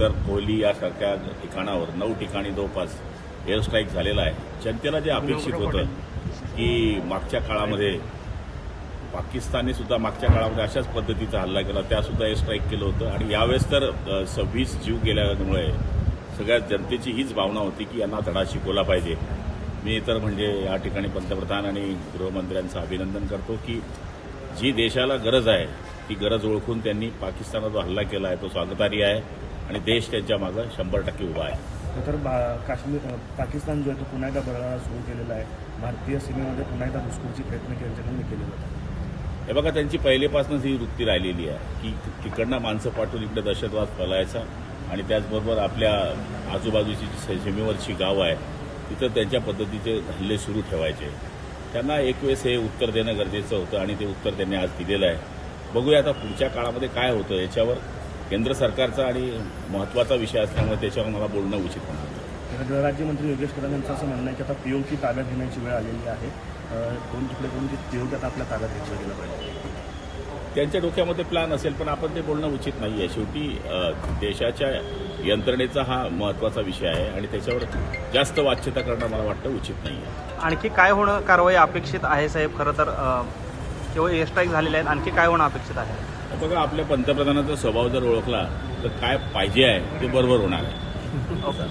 त्यानंतर कोहली यासारख्या ठिकाणावर नऊ ठिकाणी जवळपास एअर स्ट्राईक झालेला आहे. जनतेला जे अपेक्षित होतं की मागच्या काळामध्ये पाकिस्तानने सुद्धा मागच्या काळामध्ये अशाच पद्धतीचा हल्ला केला त्यासुद्धा एअर स्ट्राईक केलं होतं. आणि यावेळेस तर सव्वीस जीव गेल्यामुळे सगळ्या जनतेची हीच भावना होती की यांना धडा शिकवला पाहिजे. मी तर म्हणजे या ठिकाणी पंतप्रधान आणि गृहमंत्र्यांचं अभिनंदन करतो की जी देशाला गरज आहे ती गरज ओळखून त्यांनी पाकिस्तानवर जो हल्ला केला आहे तो स्वागतार्ह आहे. आणि देश त्यांच्या मागं शंभर टक्के उभा आहे. तर बा- काश्मीर पाकिस्तान जो आहे तो पुन्हा एकदा बरळाला सुरू केलेला आहे. भारतीय सीमेमध्ये पुन्हा एकदा घुसखोरीचे प्रयत्न त्यांच्याकडून केले जातात हे बघा त्यांची पहिलेपासूनच ही वृत्ती राहिलेली आहे की तिकडनं माणसं पाठवून इकडे दहशतवाद फैलायचा आणि त्याचबरोबर आपल्या आजूबाजूची जी सीमेवरची गावं आहे तिथं त्यांच्या पद्धतीचे हल्ले सुरू ठेवायचे. त्यांना एक वेळेस हे उत्तर देणं गरजेचं होतं आणि ते उत्तर त्यांनी आज दिलेलं आहे. बघूया आता पुढच्या काळामध्ये काय होतं याच्यावर. केंद्र सरकारचा आणि महत्त्वाचा विषय असल्यामुळे त्याच्यावर मला बोलणं उचित होणार गृहराज्यमंत्री योगेश कदम यांचं असं म्हणणं आहे की आता पीओकी ताब्यात घेण्याची वेळ आलेली आहे. दोन तुकडे करून ती पीओकी आता आपल्या ताब्यात घेतलं गेलं पाहिजे? त्यांच्या डोक्यामध्ये प्लॅन असेल पण आपण ते बोलणं उचित नाही आहे शेवटी देशाच्या यंत्रणेचा हा महत्त्वाचा विषय आहे आणि त्याच्यावर जास्त वाच्यता करणं मला वाटतं उचित नाही आहे आणखी काय होणं कारवाई अपेक्षित आहे साहेब? खरं तर केवळ एअर स्ट्राईक झालेले आहेत. आणखी काय होणं अपेक्षित आहे? बघा आपल्या पंतप्रधानाचा स्वभाव जर ओळखला तर काय पाहिजे आहे ते बरोबर होणार आहे.